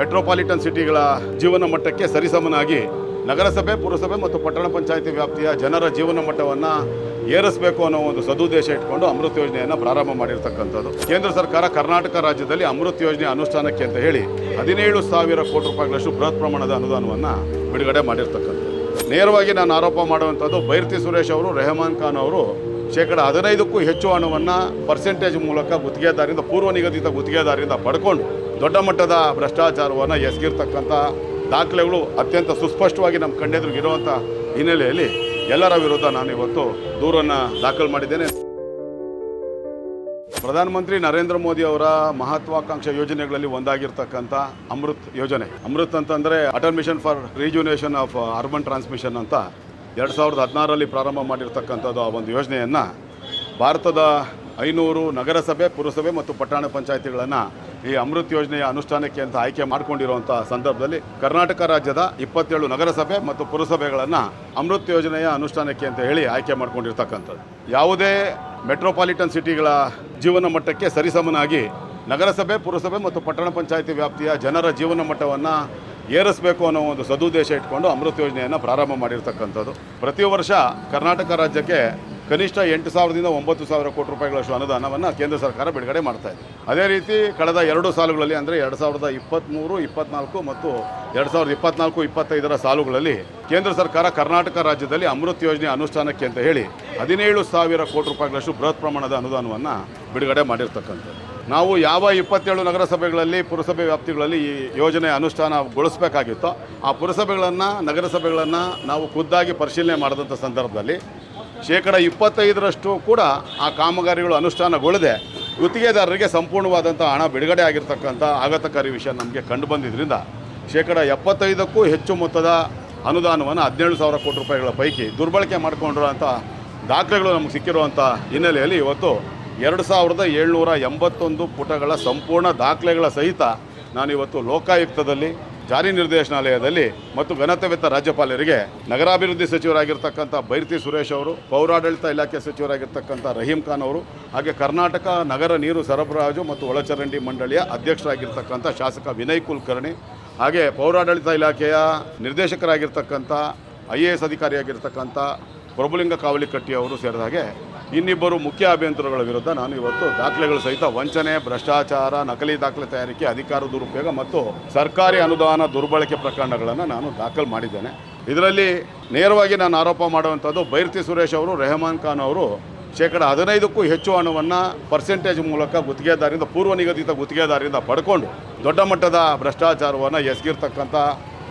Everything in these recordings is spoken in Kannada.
ಮೆಟ್ರೋಪಾಲಿಟನ್ ಸಿಟಿಗಳ ಜೀವನ ಮಟ್ಟಕ್ಕೆ ಸರಿಸಮನಾಗಿ ನಗರಸಭೆ, ಪುರಸಭೆ ಮತ್ತು ಪಟ್ಟಣ ಪಂಚಾಯಿತಿ ವ್ಯಾಪ್ತಿಯ ಜನರ ಜೀವನ ಮಟ್ಟವನ್ನು ಏರಿಸಬೇಕು ಅನ್ನೋ ಒಂದು ಸದುದ್ದೇಶ ಇಟ್ಕೊಂಡು ಅಮೃತ್ ಯೋಜನೆಯನ್ನು ಪ್ರಾರಂಭ ಮಾಡಿರ್ತಕ್ಕಂಥದ್ದು. ಕೇಂದ್ರ ಸರ್ಕಾರ ಕರ್ನಾಟಕ ರಾಜ್ಯದಲ್ಲಿ ಅಮೃತ್ ಯೋಜನೆ ಅನುಷ್ಠಾನಕ್ಕೆ ಅಂತ ಹೇಳಿ ಹದಿನೇಳು ಸಾವಿರ ಕೋಟಿ ರೂಪಾಯಿಗಳಷ್ಟು ಬೃಹತ್ ಪ್ರಮಾಣದ ಅನುದಾನವನ್ನು ಬಿಡುಗಡೆ ಮಾಡಿರ್ತಕ್ಕಂಥದ್ದು. ನೇರವಾಗಿ ನಾನು ಆರೋಪ ಮಾಡುವಂಥದ್ದು ಬೈರ್ತಿ ಸುರೇಶ್ ಅವರು, ರೆಹಮಾನ್ ಖಾನ್ ಅವರು ಶೇಕಡ ಹದಿನೈದಕ್ಕೂ ಹೆಚ್ಚು ಹಣವನ್ನು ಪರ್ಸೆಂಟೇಜ್ ಮೂಲಕ ಗುತ್ತಿಗೆದಾರಿಂದ ಪೂರ್ವ ನಿಗದಿತ ಗುತ್ತಿಗೆದಾರರಿಂದ ಪಡ್ಕೊಂಡು ದೊಡ್ಡ ಮಟ್ಟದ ಭ್ರಷ್ಟಾಚಾರವನ್ನು ಎಸಗಿರ್ತಕ್ಕಂಥ ದಾಖಲೆಗಳು ಅತ್ಯಂತ ಸುಸ್ಪಷ್ಟವಾಗಿ ನಮ್ಮ ಕಣ್ಣೆದುರು ಇರುವಂಥ ಹಿನ್ನೆಲೆಯಲ್ಲಿ ಎಲ್ಲರ ವಿರುದ್ಧ ನಾನು ಇವತ್ತು ದೂರನ್ನು ದಾಖಲು ಮಾಡಿದ್ದೇನೆ. ಪ್ರಧಾನಮಂತ್ರಿ ನರೇಂದ್ರ ಮೋದಿ ಅವರ ಮಹತ್ವಾಕಾಂಕ್ಷೆ ಯೋಜನೆಗಳಲ್ಲಿ ಒಂದಾಗಿರ್ತಕ್ಕಂಥ ಅಮೃತ್ ಯೋಜನೆ. ಅಮೃತ್ ಅಂತಂದರೆ Atal mission for rejuvenation of urban transmission ಅಂತ ಎರಡು ಸಾವಿರದ ಹದಿನಾರರಲ್ಲಿ ಪ್ರಾರಂಭ ಮಾಡಿರ್ತಕ್ಕಂಥದ್ದು ಆ ಒಂದು ಯೋಜನೆಯನ್ನು ಭಾರತದ ಐನೂರು ನಗರಸಭೆ, ಪುರಸಭೆ ಮತ್ತು ಪಟ್ಟಣ ಪಂಚಾಯತಿಗಳನ್ನು ಈ ಅಮೃತ್ ಯೋಜನೆಯ ಅನುಷ್ಠಾನಕ್ಕೆ ಅಂತ ಆಯ್ಕೆ ಮಾಡಿಕೊಂಡಿರುವಂಥ ಸಂದರ್ಭದಲ್ಲಿ ಕರ್ನಾಟಕ ರಾಜ್ಯದ ಇಪ್ಪತ್ತೇಳು ನಗರಸಭೆ ಮತ್ತು ಪುರಸಭೆಗಳನ್ನು ಅಮೃತ್ ಯೋಜನೆಯ ಅನುಷ್ಠಾನಕ್ಕೆ ಅಂತ ಹೇಳಿ ಆಯ್ಕೆ ಮಾಡಿಕೊಂಡಿರ್ತಕ್ಕಂಥದ್ದು. ಯಾವುದೇ ಮೆಟ್ರೋಪಾಲಿಟನ್ ಸಿಟಿಗಳ ಜೀವನ ಮಟ್ಟಕ್ಕೆ ಸರಿಸಮನಾಗಿ ನಗರಸಭೆ, ಪುರಸಭೆ ಮತ್ತು ಪಟ್ಟಣ ಪಂಚಾಯಿತಿ ವ್ಯಾಪ್ತಿಯ ಜನರ ಜೀವನ ಮಟ್ಟವನ್ನು ಏರಿಸಬೇಕು ಅನ್ನೋ ಒಂದು ಸದುದ್ದೇಶ ಇಟ್ಕೊಂಡು ಅಮೃತ್ ಯೋಜನೆಯನ್ನು ಪ್ರಾರಂಭ ಮಾಡಿರ್ತಕ್ಕಂಥದ್ದು. ಪ್ರತಿ ವರ್ಷ ಕರ್ನಾಟಕ ರಾಜ್ಯಕ್ಕೆ ಕನಿಷ್ಠ ಎಂಟು ಸಾವಿರದಿಂದ ಒಂಬತ್ತು ಸಾವಿರ ಕೋಟಿ ರೂಪಾಯಿಗಳಷ್ಟು ಅನುದಾನವನ್ನು ಕೇಂದ್ರ ಸರ್ಕಾರ ಬಿಡುಗಡೆ ಮಾಡ್ತಾ ಇದೆ. ಅದೇ ರೀತಿ ಕಳೆದ ಎರಡು ಸಾಲುಗಳಲ್ಲಿ ಅಂದರೆ ಎರಡು ಸಾವಿರದ ಇಪ್ಪತ್ತ್ಮೂರು ಇಪ್ಪತ್ನಾಲ್ಕು ಮತ್ತು ಎರಡು ಸಾವಿರದ ಇಪ್ಪತ್ನಾಲ್ಕು, ಇಪ್ಪತ್ತೈದರ ಸಾಲುಗಳಲ್ಲಿ ಕೇಂದ್ರ ಸರ್ಕಾರ ಕರ್ನಾಟಕ ರಾಜ್ಯದಲ್ಲಿ ಅಮೃತ್ ಯೋಜನೆ ಅನುಷ್ಠಾನಕ್ಕೆ ಅಂತ ಹೇಳಿ ಹದಿನೇಳು ಸಾವಿರ ಕೋಟಿ ರೂಪಾಯಿಗಳಷ್ಟು ಬೃಹತ್ ಪ್ರಮಾಣದ ಅನುದಾನವನ್ನು ಬಿಡುಗಡೆ ಮಾಡಿರ್ತಕ್ಕಂಥದ್ದು. ನಾವು ಯಾವ ಇಪ್ಪತ್ತೇಳು ನಗರಸಭೆಗಳಲ್ಲಿ ಪುರಸಭೆ ವ್ಯಾಪ್ತಿಗಳಲ್ಲಿ ಈ ಯೋಜನೆ ಅನುಷ್ಠಾನಗೊಳಿಸಬೇಕಾಗಿತ್ತು ಆ ಪುರಸಭೆಗಳನ್ನು, ನಗರಸಭೆಗಳನ್ನು ನಾವು ಖುದ್ದಾಗಿ ಪರಿಶೀಲನೆ ಮಾಡಿದಂಥ ಸಂದರ್ಭದಲ್ಲಿ ಶೇಕಡ ಇಪ್ಪತ್ತೈದರಷ್ಟು ಕೂಡ ಆ ಕಾಮಗಾರಿಗಳು ಅನುಷ್ಠಾನಗೊಳ್ಳದೆ ಗುತ್ತಿಗೆದಾರರಿಗೆ ಸಂಪೂರ್ಣವಾದಂಥ ಹಣ ಬಿಡುಗಡೆ ಆಗಿರ್ತಕ್ಕಂಥ ಆಘಾತಕಾರಿ ವಿಷಯ ನಮಗೆ ಕಂಡು ಬಂದಿದ್ದರಿಂದ ಶೇಕಡ ಎಪ್ಪತ್ತೈದಕ್ಕೂ ಹೆಚ್ಚು ಮೊತ್ತದ ಅನುದಾನವನ್ನು ಹದಿನೇಳು ಸಾವಿರ ಕೋಟಿ ರೂಪಾಯಿಗಳ ಪೈಕಿ ದುರ್ಬಳಕೆ ಮಾಡಿಕೊಂಡಿರುವಂಥ ದಾಖಲೆಗಳು ನಮಗೆ ಸಿಕ್ಕಿರುವಂಥ ಹಿನ್ನೆಲೆಯಲ್ಲಿ ಇವತ್ತು ಎರಡು ಸಾವಿರದ ಏಳ್ನೂರ ಎಂಬತ್ತೊಂದು ಪುಟಗಳ ಸಂಪೂರ್ಣ ದಾಖಲೆಗಳ ಸಹಿತ ನಾನಿವತ್ತು ಲೋಕಾಯುಕ್ತದಲ್ಲಿ, ಜಾರಿ ನಿರ್ದೇಶನಾಲಯದಲ್ಲಿ ಮತ್ತು ಘನತೆವೆತ್ತ ರಾಜ್ಯಪಾಲರಿಗೆ ನಗರಾಭಿವೃದ್ಧಿ ಸಚಿವರಾಗಿರ್ತಕ್ಕಂಥ ಬೈರ್ತಿ ಸುರೇಶ್ ಅವರು, ಪೌರಾಡಳಿತ ಇಲಾಖೆ ಸಚಿವರಾಗಿರ್ತಕ್ಕಂಥ ರಹೀಂ ಖಾನ್ ಅವರು, ಹಾಗೆ ಕರ್ನಾಟಕ ನಗರ ನೀರು ಸರಬರಾಜು ಮತ್ತು ಒಳಚರಂಡಿ ಮಂಡಳಿಯ ಅಧ್ಯಕ್ಷರಾಗಿರ್ತಕ್ಕಂಥ ಶಾಸಕ ವಿನಯ್ ಕುಲಕರ್ಣಿ, ಹಾಗೆ ಪೌರಾಡಳಿತ ಇಲಾಖೆಯ ನಿರ್ದೇಶಕರಾಗಿರ್ತಕ್ಕಂಥ, ಐ ಎ ಎಸ್ ಅಧಿಕಾರಿಯಾಗಿರ್ತಕ್ಕಂಥ ಪ್ರಭುಲಿಂಗ ಕಾವಲಿಕಟ್ಟಿ ಅವರು ಸೇರಿದ ಹಾಗೆ ಇನ್ನಿಬ್ಬರು ಮುಖ್ಯ ಅಭಿಯಂತರಗಳ ವಿರುದ್ಧ ನಾನು ಇವತ್ತು ದಾಖಲೆಗಳು ಸಹಿತ ವಂಚನೆ, ಭ್ರಷ್ಟಾಚಾರ, ನಕಲಿ ದಾಖಲೆ ತಯಾರಿಕೆ, ಅಧಿಕಾರ ದುರುಪಯೋಗ ಮತ್ತು ಸರ್ಕಾರಿ ಅನುದಾನ ದುರ್ಬಳಕೆ ಪ್ರಕರಣಗಳನ್ನು ನಾನು ದಾಖಲು ಮಾಡಿದ್ದೇನೆ. ಇದರಲ್ಲಿ ನೇರವಾಗಿ ನಾನು ಆರೋಪ ಮಾಡುವಂಥದ್ದು ಬೈರ್ತಿ ಸುರೇಶ್ ಅವರು, ರೆಹಮಾನ್ ಖಾನ್ ಅವರು. ಶೇಕಡ ಹದಿನೈದಕ್ಕೂ ಹೆಚ್ಚು ಹಣವನ್ನು ಪರ್ಸೆಂಟೇಜ್ ಮೂಲಕ ಗುತ್ತಿಗೆದಾರರಿಂದ, ಪೂರ್ವ ನಿಗದಿತ ಗುತ್ತಿಗೆದಾರರಿಂದ ಪಡ್ಕೊಂಡು ದೊಡ್ಡ ಮಟ್ಟದ ಭ್ರಷ್ಟಾಚಾರವನ್ನು ಎಸಗಿರ್ತಕ್ಕಂಥ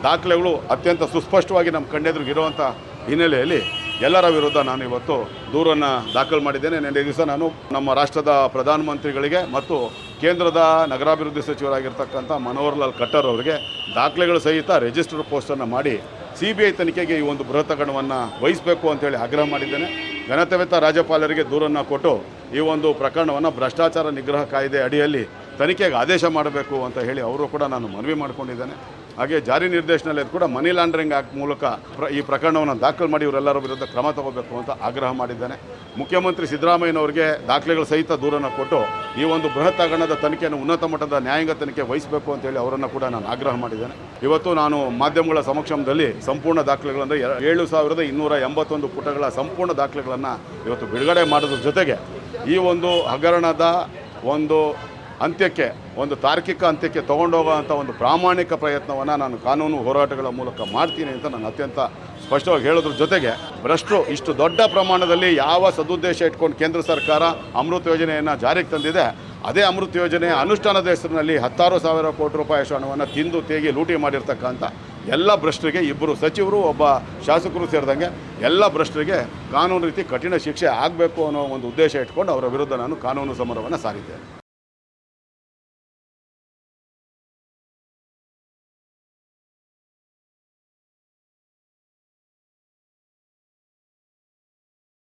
ದಾಖಲೆಗಳು ಅತ್ಯಂತ ಸುಸ್ಪಷ್ಟವಾಗಿ ನಮ್ಮ ಕಣ್ಣೆದುರಿಗಿರುವಂಥ ಹಿನ್ನೆಲೆಯಲ್ಲಿ ಎಲ್ಲರ ವಿರುದ್ಧ ನಾನು ಇವತ್ತು ದೂರನ್ನು ದಾಖಲು ಮಾಡಿದ್ದೇನೆ. ನಿನ್ನೆ ದಿವಸ ನಾನು ನಮ್ಮ ರಾಷ್ಟ್ರದ ಪ್ರಧಾನಮಂತ್ರಿಗಳಿಗೆ ಮತ್ತು ಕೇಂದ್ರದ ನಗರಾಭಿವೃದ್ಧಿ ಸಚಿವರಾಗಿರ್ತಕ್ಕಂಥ ಮನೋಹರ್ ಲಾಲ್ ಖಟ್ಟರ್ ಅವರಿಗೆ ದಾಖಲೆಗಳು ಸಹಿತ ರಿಜಿಸ್ಟರ್ ಪೋಸ್ಟನ್ನು ಮಾಡಿ ಸಿ ಬಿ ಐ ತನಿಖೆಗೆ ಈ ಒಂದು ಬೃಹತ್ ಹಗರಣವನ್ನು ವಹಿಸಬೇಕು ಅಂತೇಳಿ ಆಗ್ರಹ ಮಾಡಿದ್ದೇನೆ. ಘನತೆವೆತ್ತ ರಾಜ್ಯಪಾಲರಿಗೆ ದೂರನ್ನು ಕೊಟ್ಟು ಈ ಒಂದು ಪ್ರಕರಣವನ್ನು ಭ್ರಷ್ಟಾಚಾರ ನಿಗ್ರಹ ಕಾಯ್ದೆ ಅಡಿಯಲ್ಲಿ ತನಿಖೆಗೆ ಆದೇಶ ಮಾಡಬೇಕು ಅಂತ ಹೇಳಿ ಅವರು ಕೂಡ ನಾನು ಮನವಿ ಮಾಡಿಕೊಂಡಿದ್ದೇನೆ. ಹಾಗೆ ಜಾರಿ ನಿರ್ದೇಶನಾಲಯದ ಕೂಡ ಮನಿ ಲಾಂಡ್ರಿಂಗ್ ಆ್ಯಕ್ಟ್ ಮೂಲಕ ಈ ಪ್ರಕರಣವನ್ನು ದಾಖಲು ಮಾಡಿ ಇವರೆಲ್ಲರ ವಿರುದ್ಧ ಕ್ರಮ ತಗೋಬೇಕು ಅಂತ ಆಗ್ರಹ ಮಾಡಿದ್ದಾನೆ. ಮುಖ್ಯಮಂತ್ರಿ ಸಿದ್ದರಾಮಯ್ಯನವರಿಗೆ ದಾಖಲೆಗಳ ಸಹಿತ ದೂರನ್ನು ಕೊಟ್ಟು ಈ ಒಂದು ಬೃಹತ್ ಹಗರಣದ ತನಿಖೆಯನ್ನು ಉನ್ನತ ಮಟ್ಟದ ನ್ಯಾಯಾಂಗ ತನಿಖೆ ವಹಿಸಬೇಕು ಅಂತೇಳಿ ಅವರನ್ನು ಕೂಡ ನಾನು ಆಗ್ರಹ ಮಾಡಿದ್ದೇನೆ. ಇವತ್ತು ನಾನು ಮಾಧ್ಯಮಗಳ ಸಮಕ್ಷಮದಲ್ಲಿ ಸಂಪೂರ್ಣ ದಾಖಲೆಗಳಂದರೆ ಏಳು ಸಾವಿರದ ಇನ್ನೂರ ಎಂಬತ್ತೊಂದು ಪುಟಗಳ ಸಂಪೂರ್ಣ ದಾಖಲೆಗಳನ್ನು ಇವತ್ತು ಬಿಡುಗಡೆ ಮಾಡೋದ್ರ ಜೊತೆಗೆ ಈ ಒಂದು ಹಗರಣದ ಒಂದು ಅಂತ್ಯಕ್ಕೆ, ಒಂದು ತಾರ್ಕಿಕ ಅಂತ್ಯಕ್ಕೆ ತೊಗೊಂಡೋಗೋವಂಥ ಒಂದು ಪ್ರಾಮಾಣಿಕ ಪ್ರಯತ್ನವನ್ನು ನಾನು ಕಾನೂನು ಹೋರಾಟಗಳ ಮೂಲಕ ಮಾಡ್ತೀನಿ ಅಂತ ನಾನು ಅತ್ಯಂತ ಸ್ಪಷ್ಟವಾಗಿ ಹೇಳೋದ್ರ ಜೊತೆಗೆ, ಭ್ರಷ್ಟರು ಇಷ್ಟು ದೊಡ್ಡ ಪ್ರಮಾಣದಲ್ಲಿ ಯಾವ ಸದುದ್ದೇಶ ಇಟ್ಕೊಂಡು ಕೇಂದ್ರ ಸರ್ಕಾರ ಅಮೃತ ಯೋಜನೆಯನ್ನು ಜಾರಿಗೆ ತಂದಿದೆ, ಅದೇ ಅಮೃತ ಯೋಜನೆ ಅನುಷ್ಠಾನದ ಹೆಸರಿನಲ್ಲಿ ಹತ್ತಾರು ಸಾವಿರ ಕೋಟಿ ರೂಪಾಯಿ ಹಣವನ್ನು ತಿಂದು ತೇಗಿ ಲೂಟಿ ಮಾಡಿರ್ತಕ್ಕಂಥ ಎಲ್ಲ ಭ್ರಷ್ಟರಿಗೆ, ಇಬ್ಬರು ಸಚಿವರು, ಒಬ್ಬ ಶಾಸಕರು ಸೇರಿದಂಗೆ ಎಲ್ಲ ಭ್ರಷ್ಟರಿಗೆ ಕಾನೂನು ರೀತಿ ಕಠಿಣ ಶಿಕ್ಷೆ ಆಗಬೇಕು ಅನ್ನೋ ಒಂದು ಉದ್ದೇಶ ಇಟ್ಕೊಂಡು ಅವರ ವಿರುದ್ಧ ನಾನು ಕಾನೂನು ಸಮರವನ್ನು ಸಾರಿದ್ದೇನೆ.